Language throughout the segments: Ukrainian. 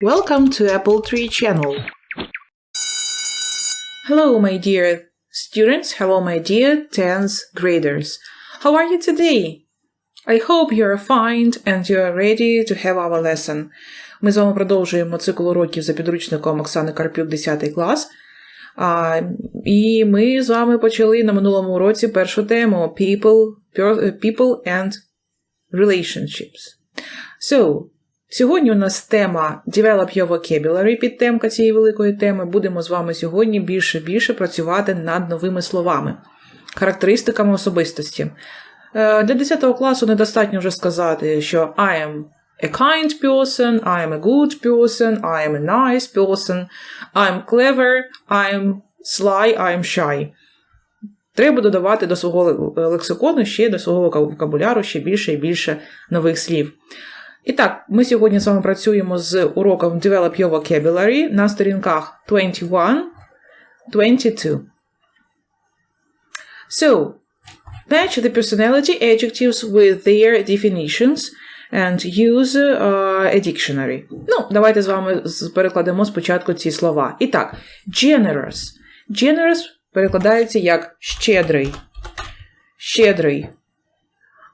Welcome to Apple Tree channel. Hello, my dear students. Hello, my dear 10th graders. How are you today? I hope you are fine and you are ready to have our lesson. Ми з вами продовжуємо цикл уроків за підручником Оксани Карпюк, 10 клас. А, і ми з вами почали на минулому уроці першу тему People, per- people and Relationships. So, сьогодні у нас тема Develop Your Vocabulary, підтемка цієї великої теми. Будемо з вами сьогодні більше-більше працювати над новими словами, характеристиками особистості. Е, Для 10 класу недостатньо вже сказати, що I am a kind person, I am a good person, I am a nice person, I am clever, I am sly, I am shy. Треба додавати до свого лексикону ще до свого вокабуляру ще більше і більше нових слів. І так, ми сьогодні з вами працюємо з уроком Develop Your Vocabulary на сторінках 21, 22. So, match the personality adjectives with their definitions and use uh, a dictionary. Ну, давайте з вами перекладемо спочатку ці слова. І так, generous. Generous перекладається як щедрий. Щедрий.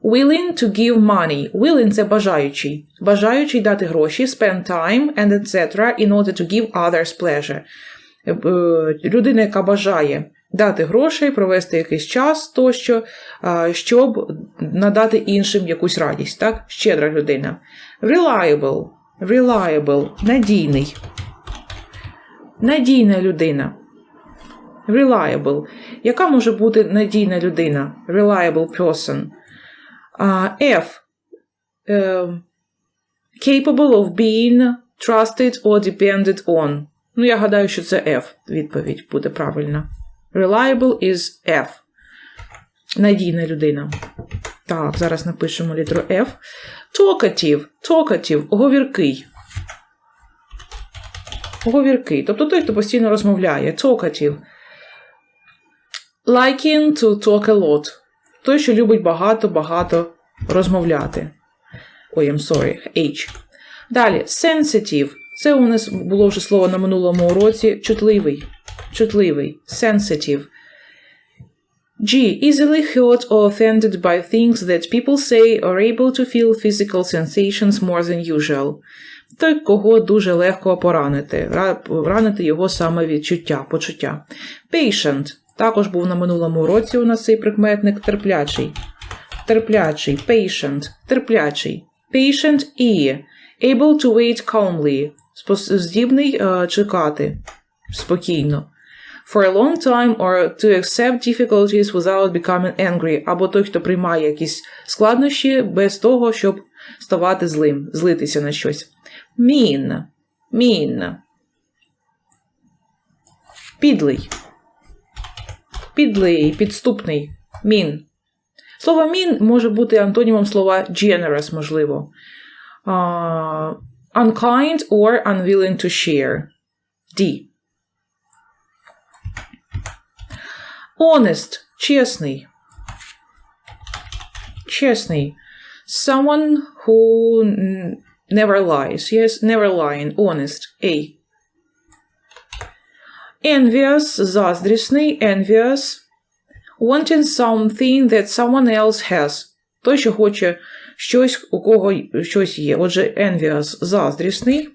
Willing to give money. Willing – це бажаючий. Бажаючий дати гроші, spend time and etc. in order to give others pleasure. Е, е, Людина, яка бажає дати грошей, провести якийсь час тощо, щоб надати іншим якусь радість. Так? Щедра людина. Reliable. Reliable. Надійний. Надійна людина. Reliable. Яка може бути надійна людина? Reliable person. А, F. Е, capable of being trusted or depended on. Ну, я гадаю, що це F. Відповідь буде правильна. Reliable is F. Надійна людина. Так, зараз напишемо літеру F. Talkative. Talkative. Говіркий. Говіркий. Тобто той, хто постійно розмовляє. Talkative. Liking to talk a lot. Той, що любить багато-багато розмовляти. Ой, I'm sorry, H. Далі, sensitive. Це у нас було вже слово на минулому уроці. Чутливий. Чутливий. Sensitive. G. Easily hurt or offended by things that people say or able to feel physical sensations more than usual. Той, кого дуже легко поранити. Ранити його саме відчуття, почуття. Patient. Також був на минулому уроці у нас цей прикметник терплячий. Терплячий. Patient. Терплячий. Patient і. Able to wait calmly. Здібний е, чекати спокійно. For a long time or to accept difficulties without becoming angry. Або той, хто приймає якісь складнощі без того, щоб ставати злим, злитися на щось. Mean. Mean. Підлий. Підлий, підступний. Mean. Слово mean може бути антонімом слова generous, можливо. А, unkind or unwilling to share. D. Honest. Чесний. Чесний. Someone who n- never lies. Yes, never lying. Honest. A. Envious. Заздрісний. Envious. Wanting something that someone else has. Той, що хоче щось, у кого щось є. Отже, envious – заздрісний.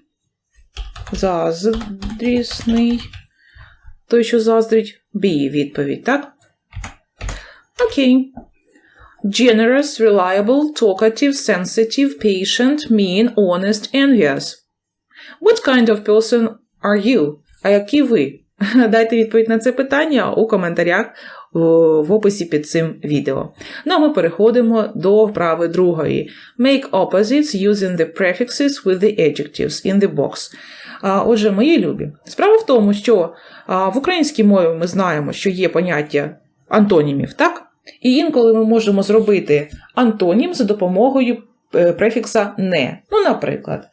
Заздрісний. Той, що заздрить, B відповідь, так? Окей. Generous, reliable, talkative, sensitive, patient, mean, honest, envious. What kind of person are you? А які ви? Дайте відповідь на це питання у коментарях в описі під цим відео. Ну а ми переходимо до вправи другої. Make opposites using the prefixes with the adjectives in the box. Отже, мої любі, справа в тому, що в українській мові ми знаємо, що є поняття антонімів, так? І інколи ми можемо зробити антонім за допомогою е, префікса не. Ну, наприклад,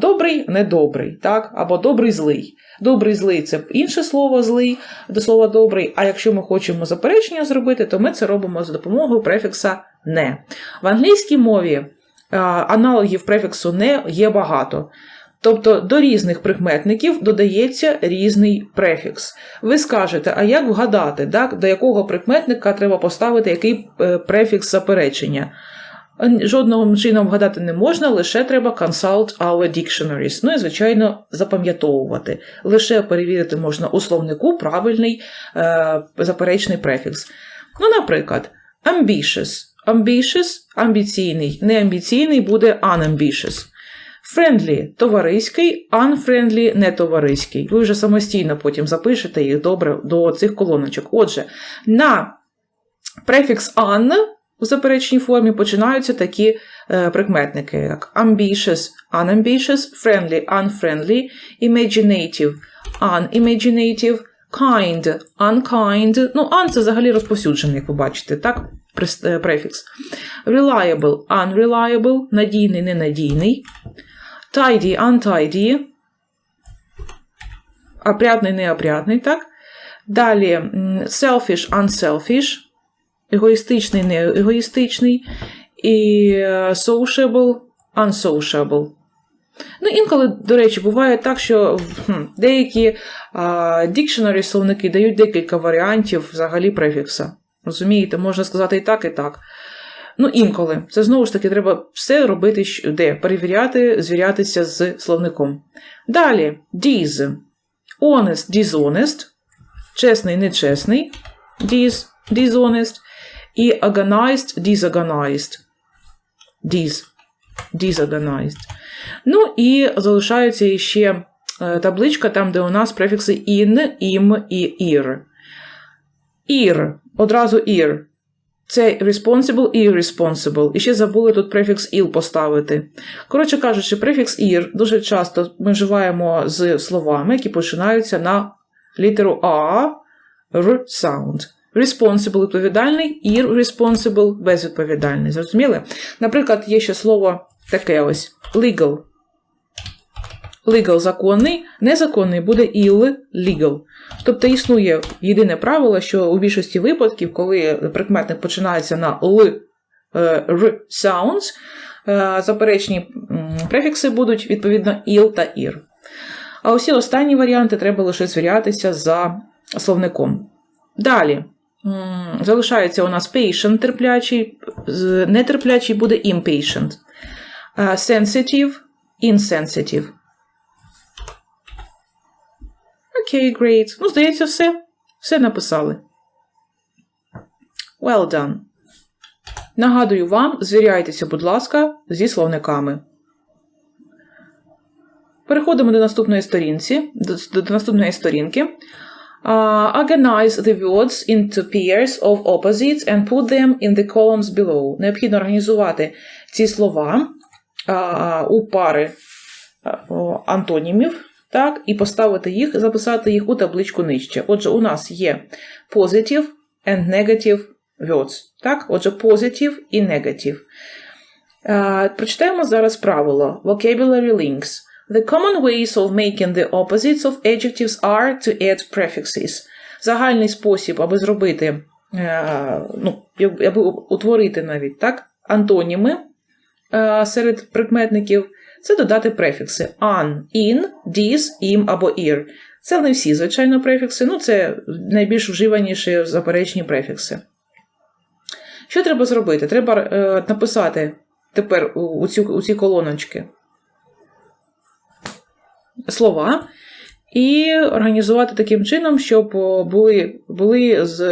добрий недобрий, так? або добрий злий. Добрий злий це інше слово злий до слова добрий. А якщо ми хочемо заперечення зробити, то ми це робимо за допомогою префікса не. В англійській мові аналогів префіксу не є багато. Тобто до різних прикметників додається різний префікс. Ви скажете, а як вгадати, так, до якого прикметника треба поставити який е, префікс заперечення? Жодного чином вгадати не можна, лише треба consult our dictionaries. Ну і, звичайно, запам'ятовувати. Лише перевірити можна у словнику правильний е, заперечний префікс. Ну, наприклад, ambitious. Ambitious – амбіційний. Неамбіційний буде unambitious. Friendly – товариський, unfriendly – нетовариський. Ви вже самостійно потім запишете їх добре до цих колоночок. Отже, на префікс un у заперечній формі починаються такі е, прикметники, як ambitious, unambitious, friendly, unfriendly, imaginative, unimaginative, kind, unkind. Ну, un це взагалі розповсюджений, як ви бачите, так? Е, Префікс. Reliable, unreliable, надійний, ненадійний. Tidy, untidy. Опрятний, неопрятний, так? Далі selfish, unselfish. Егоїстичний, неегоїстичний. І е, sociable, unsociable. Ну, інколи, до речі, буває так, що деякі а, дікшенері словники дають декілька варіантів взагалі префікса. Розумієте, можна сказати і так, і так. Ну, інколи. Це знову ж таки треба все робити, де перевіряти, звірятися з словником. Далі, dis. Honest, dishonest. Чесний, нечесний. Dis, dishonest. І organized, disorganized. Dis, disorganized. Ну і залишається ще е, табличка, там, де у нас префікси in, im і ir. Ir, одразу ir. Це responsible і irresponsible. І ще забули тут префікс il поставити. Коротше кажучи, префікс ir дуже часто ми вживаємо з словами, які починаються на літеру А, Р sound. Responsible відповідальний, irresponsible безвідповідальний. Зрозуміли? Наприклад, є ще слово таке ось legal. Legal законний, незаконний буде illegal. Тобто існує єдине правило, що у більшості випадків, коли прикметник починається на л, е, р sounds, е, заперечні префікси будуть відповідно іл та ір. А усі останні варіанти треба лише звірятися за словником. Далі. Залишається у нас patient терплячий, нетерплячий буде impatient. Е, Sensitive, insensitive. Окей, great. Ну, здається, все. Все написали. Well done. Нагадую вам, звіряйтеся, будь ласка, зі словниками. Переходимо до наступної сторінці, до, до наступної сторінки. Uh, organize the words into pairs of opposites and put them in the columns below. Необхідно організувати ці слова а, у пари о, антонімів, так, і поставити їх, записати їх у табличку нижче. Отже, у нас є positive and negative words. Так? Отже, positive і negative. А, прочитаємо зараз правило Vocabulary links. The common ways of making the opposites of adjectives are to add prefixes. Загальний спосіб, аби зробити, е, ну, аби утворити навіть так, антоніми е, серед прикметників, це додати префікси an, in, dis, im або ir. Це не всі, звичайно, префікси, ну це найбільш вживаніші заперечні префікси. Що треба зробити? Треба е, написати тепер у, цю, у ці колоночки слова і організувати таким чином, щоб були, були з,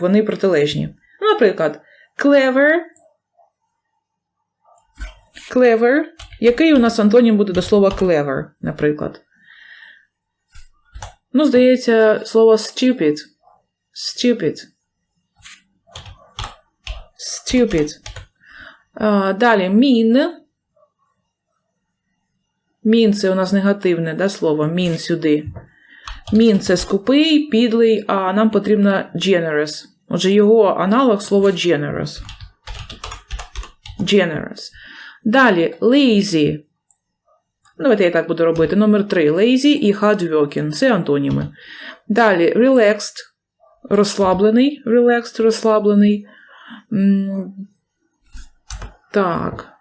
вони протилежні. Ну, наприклад, clever. Clever. Який у нас антонім буде до слова clever, наприклад? Ну, здається, слово stupid. Stupid. Stupid. А, далі mean. Мін це у нас негативне да, слово. Мін сюди. Мін це скупий, підлий, а нам потрібно generous. Отже, його аналог слова generous. Generous. Далі lazy. Давайте я так буду робити. Номер 3. Lazy і hardworking. Це антоніми. Далі relaxed. Розслаблений. Relaxed, розслаблений. Так.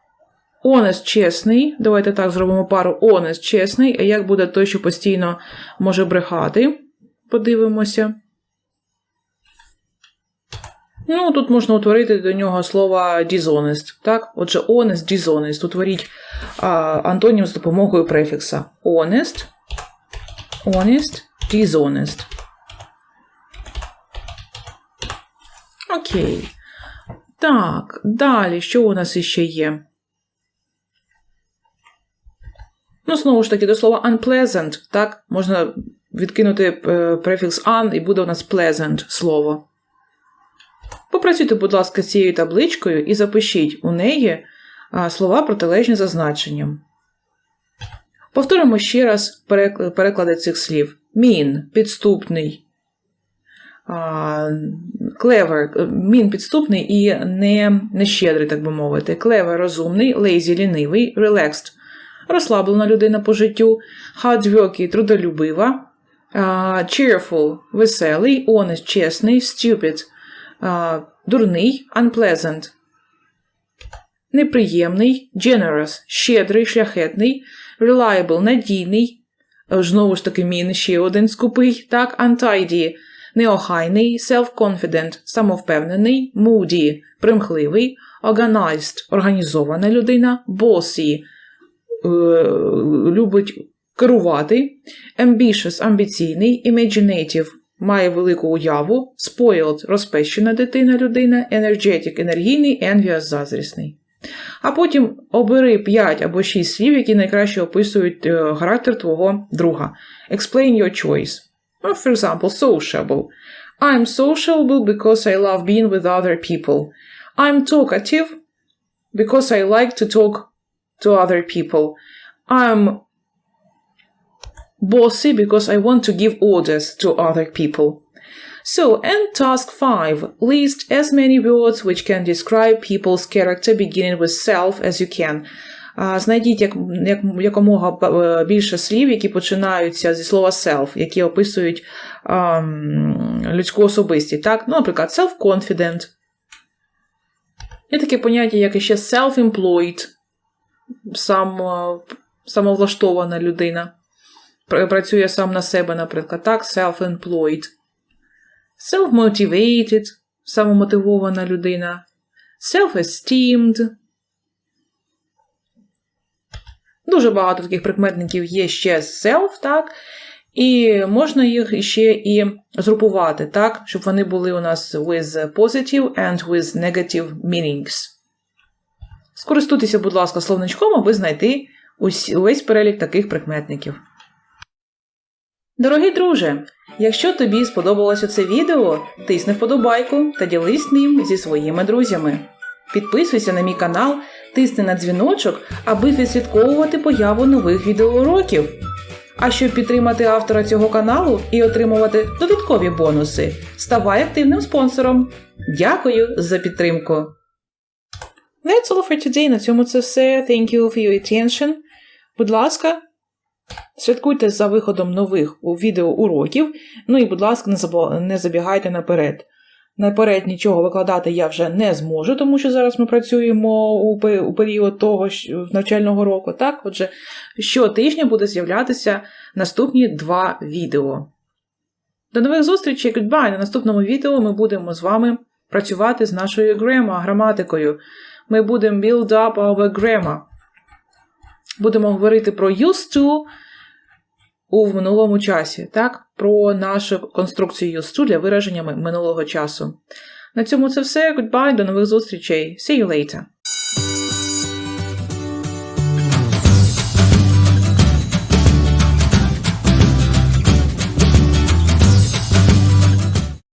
Honest – чесний. Давайте так зробимо пару honest – чесний. А як буде той, що постійно може брехати? Подивимося. Ну, тут можна утворити до нього слово dishonest. Так? Отже, honest, dishonest. Утворіть а, антонім з допомогою префікса. Honest, honest, dishonest. Окей. Так, далі, що у нас іще є? Ну, знову ж таки, до слова unpleasant, так? Можна відкинути е, префікс un, і буде у нас pleasant слово. Попрацюйте, будь ласка, з цією табличкою і запишіть у неї слова протилежні за значенням. Повторимо ще раз переклади цих слів: mean – підступний, clever – mean – підступний і не щедрий, так би мовити. Clever – розумний, lazy – лінивий, relaxed – розслаблена людина по життю, hardworking – трудолюбива, cheerful – веселий, honest – чесний, stupid – дурний, unpleasant, неприємний, generous, щедрий, шляхетний, reliable, надійний, знову ж таки мін ще один скупий, так, untidy, неохайний, self-confident, самовпевнений, moody, примхливий, organized, організована людина, bossy, любить керувати, ambitious, амбіційний, imaginative, має велику уяву, spoiled – розпещена дитина людина, energetic – енергійний, envious – заздрісний. А потім обери 5 або 6 слів, які найкраще описують е, характер твого друга. Explain your choice. Ну, For example, sociable. I'm sociable because I love being with other people. I'm talkative because I like to talk to other people. I'm bossy because I want to give orders to other people. So, and task 5 list as many words which can describe people's character beginning with self as you can. Знайдіть як, як, якомога е, більше слів, які починаються зі слова self, які описують ам, людську особистість. Так? Ну, наприклад, self-confident. Є таке поняття, як іще self-employed, сам, самовлаштована людина працює сам на себе, наприклад, так, self-employed. Self-motivated, самомотивована людина. Self-esteemed. Дуже багато таких прикметників є ще з self, так? І можна їх ще і згрупувати, так, щоб вони були у нас with positive and with negative meanings. Скористуйтеся, будь ласка, словничком, аби знайти увесь перелік таких прикметників. Дорогий друже, якщо тобі сподобалося це відео, тисни вподобайку та ділись ним зі своїми друзями. Підписуйся на мій канал, тисни на дзвіночок, аби відслідковувати появу нових відеоуроків. А щоб підтримати автора цього каналу і отримувати додаткові бонуси, ставай активним спонсором. Дякую за підтримку. That's all for today. На цьому це все. Thank you for your attention. Будь ласка, Слідкуйте за виходом нових відеоуроків. Ну і, будь ласка, не забігайте наперед. Наперед нічого викладати я вже не зможу, тому що зараз ми працюємо у, період того навчального року. Так, отже, щотижня буде з'являтися наступні два відео. До нових зустрічей, goodbye! На наступному відео ми будемо з вами працювати з нашою grammar, граматикою. Ми будемо build up our grammar. Будемо говорити про used to у минулому часі, так? Про нашу конструкцію used to для вираження минулого часу. На цьому це все. Goodbye, до нових зустрічей. See you later.